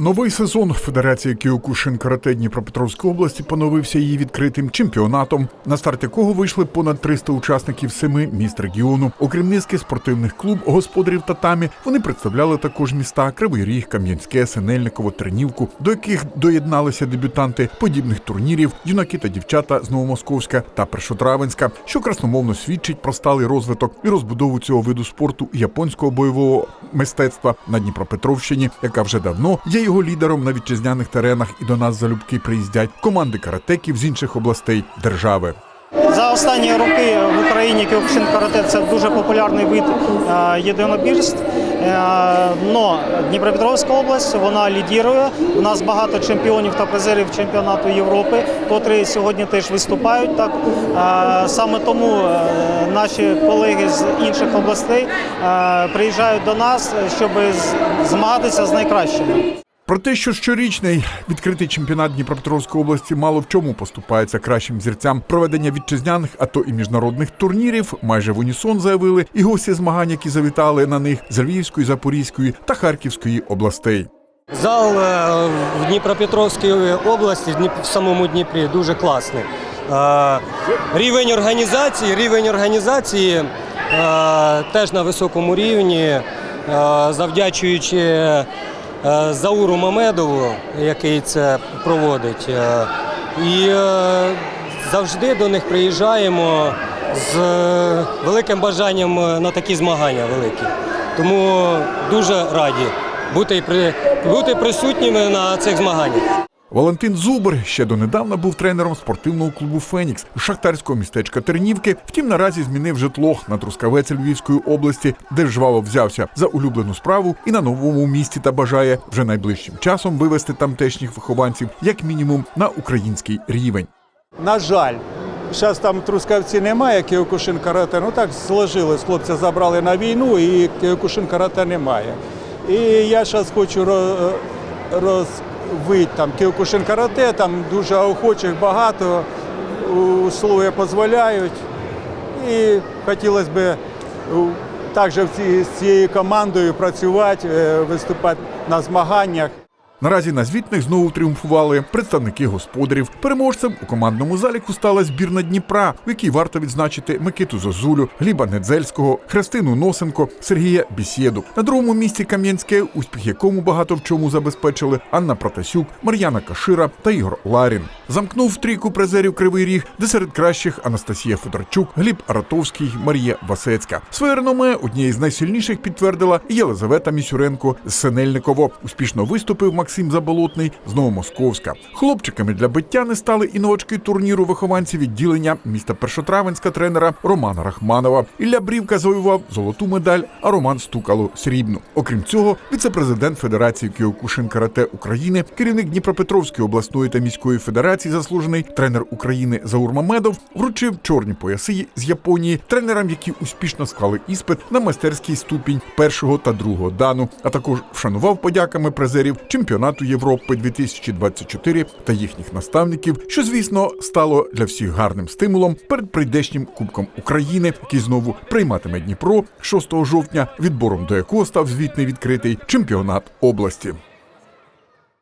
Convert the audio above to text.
Новий сезон Федерації Кіокушин Карате Дніпропетровської області поновився її відкритим чемпіонатом, на старт якого вийшли понад 300 учасників семи міст регіону. Окрім низки спортивних клуб, господарів татамі, вони представляли також міста Кривий Ріг, Кам'янське, Синельниково, Тернівку, до яких доєдналися дебютанти подібних турнірів, юнаки та дівчата з Новомосковська та Першотравенська, що красномовно свідчить про сталий розвиток і розбудову цього виду спорту японського бойового мистецтва на Дніпропетровщині, яка вже давно є його лідером на вітчизняних теренах, і до нас залюбки приїздять команди каратеків з інших областей держави. За останні роки в Україні кіокушин карате це дуже популярний вид е, єдинобірств. Е, Но Дніпропетровська область вона лідірує. У нас багато чемпіонів та призерів чемпіонату Європи, котрі сьогодні теж виступають. Так Е, саме тому наші колеги з інших областей приїжджають до нас, щоб змагатися з найкращими. Про те, що щорічний відкритий чемпіонат Дніпропетровської області мало в чому поступається кращим зірцям проведення вітчизняних, а то і міжнародних турнірів, майже в унісон заявили і гості змагань, які завітали на них з Львівської, Запорізької та Харківської областей. Зал е, в Дніпропетровській області, в самому Дніпрі, дуже класний. Е, Рівень організації, рівень організації е, теж на високому рівні, завдячуючи Зауру Мамедову, який це проводить. Е, І е, завжди до них приїжджаємо з великим бажанням на такі змагання великі. Тому дуже раді бути, бути присутніми на цих змаганнях. Валентин Зубр ще донедавна був тренером спортивного клубу Фенікс шахтарського містечка Тернівки. Втім, наразі змінив житло на Трускавець Львівської області, де жваво взявся за улюблену справу і на новому місці та бажає вже найближчим часом вивести тамтешніх вихованців як мінімум на український рівень. На жаль, зараз там трускавці немає, кіокушин карате. Ну так сложилось. Хлопця забрали на війну і кіокушин карате немає. І я зараз хочу ро- розвити там кіокушин карате, там дуже охочих багато, условия дозволяють. І хотілося б також з цією командою працювати, е, виступати на змаганнях. Наразі на звітних знову тріумфували представники господарів. Переможцем у командному заліку стала збірна Дніпра, у якій варто відзначити Микиту Зозулю, Гліба Недзельського, Христину Носенко, Сергія Бісєду. На другому місці Кам'янське, успіх якому багато в чому забезпечили Анна Протасюк, Мар'яна Кашира та Ігор Ларін. Замкнув трійку призерів Кривий Ріг, де серед кращих Анастасія Федорчук, Гліб Аратовський, Марія Васецька. Своє реноме однією з найсильніших підтвердила Єлизавета Місюренко з Синельниково. Успішно виступив Максим Заболотний з Новомосковська. Хлопчиками для биття не стали і новачки турніру вихованці відділення міста Першотравенська тренера Романа Рахманова. Ілля Брівка завоював золоту медаль, а Роман Стукало срібну. Окрім цього, віце-президент Федерації Кіокушин Карате України, керівник Дніпропетровської обласної та міської федерації, заслужений тренер України Заур Мамедов, вручив чорні пояси з Японії тренерам, які успішно склали іспит на майстерський ступінь першого та другого дану, а також вшанував подяками призерів чемпіонату Європи 2024 та їхніх наставників, що звісно стало для всіх гарним стимулом перед прийдешнім Кубком України, який знову прийматиме Дніпро 6 жовтня, відбором до якого став звітний відкритий чемпіонат області.